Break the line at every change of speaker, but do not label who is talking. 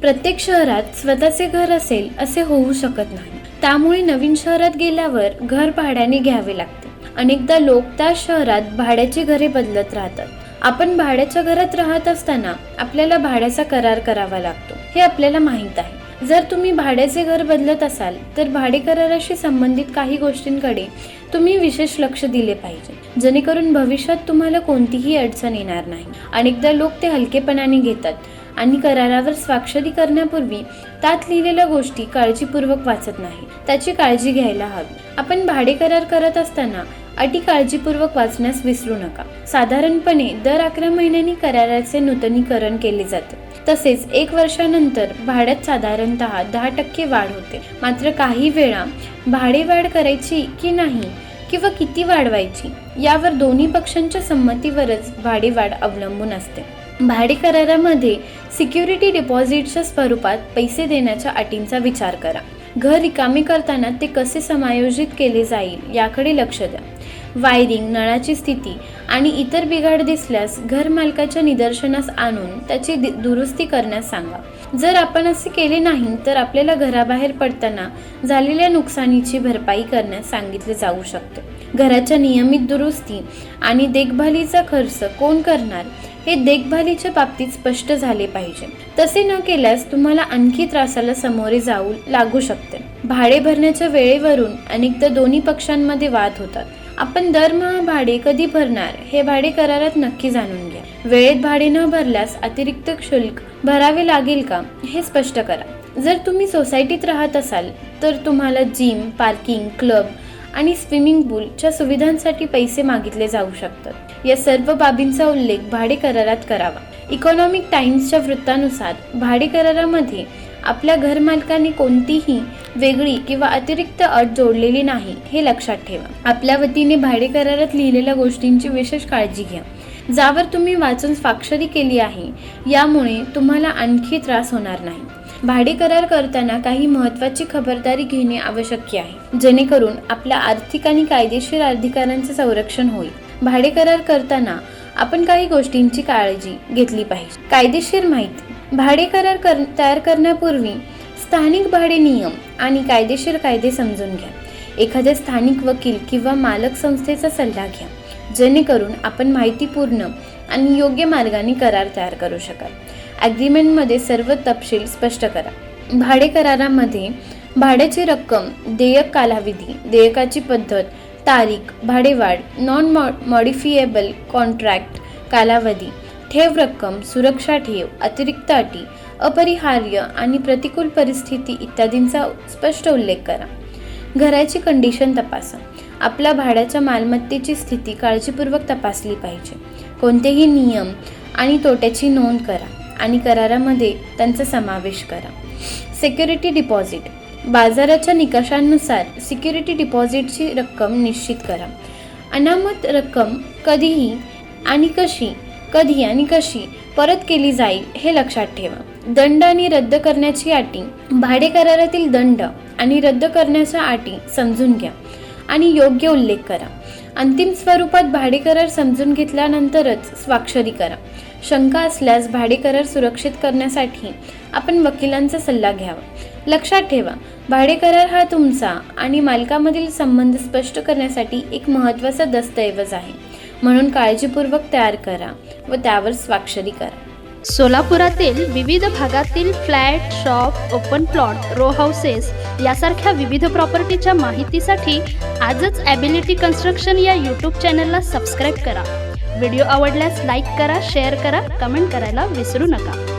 प्रत्येक शहरात स्वतःचे घर असेल असे होऊ शकत नाही. त्यामुळे नवीन शहरात गेल्यावर घर भाड्याने घ्यावे लागते. अनेकदा लोक त्या शहरात भाड्याची घरे बदलत राहतात. आपण भाड्याच्या घरात राहत असताना आपल्याला भाड्याचा करार करावा लागतो. हे आपल्याला माहीत आहे. जर तुम्ही भाड्याचे घर बदलत असाल तर भाडे कराराशी संबंधित काही गोष्टींकडे तुम्ही विशेष लक्ष दिले पाहिजे. जेणेकरून भविष्यात तुम्हाला कोणतीही अडचण येणार नाही. अनेकदा लोक ते हलकेपणाने घेतात. आणि करारावर स्वाक्षरी करण्यापूर्वी त्यात लिहिलेल्या गोष्टी काळजीपूर्वक वाचत नाही. त्याची काळजी घ्यायला हवी. आपण भाडे करार करत असताना अटी काळजीपूर्वक वाचण्यास विसरू नका. साधारणपणे दर अकरा महिन्यांनी कराराचे नूतनीकरण केले जाते. तसेच एक वर्षानंतर भाड्यात साधारणतः दहा टक्के वाढ होते. मात्र काही वेळा भाडे वाढ करायची की नाही किंवा किती वाढवायची यावर दोन्ही पक्षांच्या संमतीवरच भाडेवाढ अवलंबून असते. भाडे करारामध्ये सिक्युरिटी डिपॉझिटच्या स्वरूपात पैसे देण्याच्या अटींचा विचार करा. घर रिकामे करताना ते कसे समायोजित केले जाईल याकडे लक्ष द्या. वायरिंग नळाची स्थिती आणि इतर बिघाड दिसल्यास घर मालकाच्या निदर्शनास आणून त्याची दि- दुरुस्ती करण्यास सांगा. जर आपण असे केले नाही तर आपल्याला घराबाहेर पडताना झालेल्या नुकसानीची भरपाई करण्यास सांगितले जाऊ शकते. घराच्या नियमित दुरुस्ती आणि देखभालीचा खर्च कोण करणार हे देखभालीच्या बाबतीत स्पष्ट झाले पाहिजे. तसे न केल्यास तुम्हाला आणखी त्रासाला सामोरे जाऊ लागू शकते. भाडे भरण्याच्या वेळेवरून अनेकदा दोन्ही पक्षांमध्ये वाद होतात. आपण दरमहा भाडे कधी भरणार हे भाडे करारात नक्की जाणून घ्या. वेळेत भाडे न भरल्यास अतिरिक्त शुल्क भरावे लागेल का हे स्पष्ट करा. जर तुम्ही सोसायटीत राहत असाल तर तुम्हाला जिम पार्किंग क्लब आणि स्विमिंग पूलच्या सुविधांसाठी पैसे मागितले जाऊ शकतात. या सर्व बाबींचा उल्लेख भाडे करारात करावा. इकॉनॉमिक टाइम्सच्या वृत्तानुसार भाडे करारामध्ये आपल्या घरमालकाने कोणतीही वेगळी किंवा अतिरिक्त अट जोडलेली नाही हे लक्षात ठेवा. आपल्या वतीने भाडे करारात लिहिलेल्या गोष्टींची विशेष काळजी घ्या. ज्यावर तुम्ही वाचून स्वाक्षरी केली आहे यामुळे तुम्हाला आणखी त्रास होणार नाही. भाडे करार करताना काही महत्त्वाची खबरदारी घेणे आवश्यक आहे. जेणेकरून आपल्या आर्थिक आणि कायदेशीर अधिकारांचे संरक्षण होईल. भाडे करार करताना आपण काही गोष्टींची काळजी घेतली पाहिजे. कायदेशीर माहिती. भाडे करार कर तयार करण्यापूर्वी स्थानिक भाडे नियम आणि कायदेशीर कायदे समजून घ्या. एखाद्या स्थानिक वकील किंवा मालक संस्थेचा सल्ला घ्या. जेणेकरून आपण माहितीपूर्ण आणि योग्य मार्गाने करार तयार करू शकाल. ॲग्रीमेंटमध्ये सर्व तपशील स्पष्ट करा. भाडे करारामध्ये भाड्याची रक्कम देयक कालावधी देयकाची पद्धत तारीख भाडेवाढ नॉन मॉ मॉडिफिएबल कॉन्ट्रॅक्ट कालावधी ठेव रक्कम सुरक्षा ठेव अतिरिक्त अटी अपरिहार्य आणि प्रतिकूल परिस्थिती इत्यादींचा स्पष्ट उल्लेख करा. घराची कंडिशन तपासा. आपल्या भाड्याच्या मालमत्तेची स्थिती काळजीपूर्वक तपासली पाहिजे. कोणतेही नियम आणि तोट्याची नोंद करा. आणि करारामध्ये त्यांचा समावेश करा. सिक्युरिटी डिपॉझिट बाजाराच्या निकषांनुसार सिक्युरिटी डिपॉझिटची रक्कम निश्चित करा. अनामत रक्कम कधीही आणि कशी कधी आणि कशी परत केली जाईल हे लक्षात ठेवा. दंड आणि रद्द करण्याची अटी भाडे करारातील दंड आणि रद्द करण्याच्या अटी समजून घ्या आणि योग्य उल्लेख करा. अंतिम स्वरूपात भाडे करार समजून घेतल्यानंतरच स्वाक्षरी करा. शंका असल्यास भाडेकरार सुरक्षित करण्यासाठी आपण वकिलांचा सल्ला घ्यावा. लक्षात ठेवा भाडेकरार हा तुमचा आणि मालकामधील संबंध स्पष्ट करण्यासाठी एक महत्त्वाचा दस्तऐवज आहे. म्हणून काळजीपूर्वक तयार करा व त्यावर स्वाक्षरी करा.
सोलापुरातील विविध भागातील flat shop open plot row houses यासारख्या विविध प्रॉपर्टीच्या माहितीसाठी आजच ॲबिलिटी कन्स्ट्रक्शन या यूट्यूब चॅनलला सबस्क्राईब करा. व्हिडिओ आवडल्यास लाईक करा शेअर करा कमेंट करायला विसरू नका.